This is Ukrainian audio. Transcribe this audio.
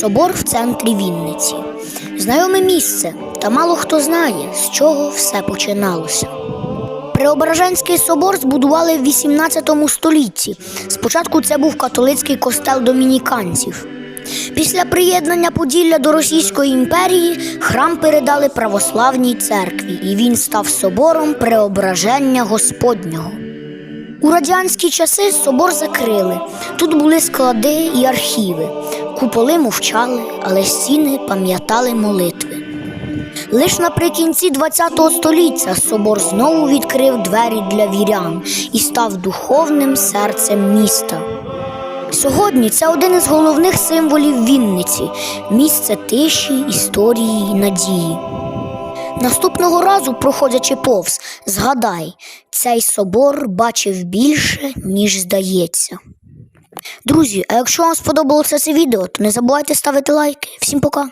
Собор в центрі Вінниці. Знайоме місце, та мало хто знає, з чого все починалося. Преображенський собор збудували в 18 столітті. Спочатку це був католицький костел домініканців. Після приєднання Поділля до Російської імперії храм передали православній церкві, і він став собором Преображення Господнього. У радянські часи собор закрили. Тут були склади і архіви. Куполи мовчали, але стіни пам'ятали молитви. Лиш наприкінці ХХ століття собор знову відкрив двері для вірян і став духовним серцем міста. Сьогодні це один із головних символів Вінниці місце тиші, історії і надії. Наступного разу, проходячи повз, згадай, цей собор бачив більше, ніж здається. Друзі, а якщо вам сподобалося це відео, то не забувайте ставити лайки. Всім пока!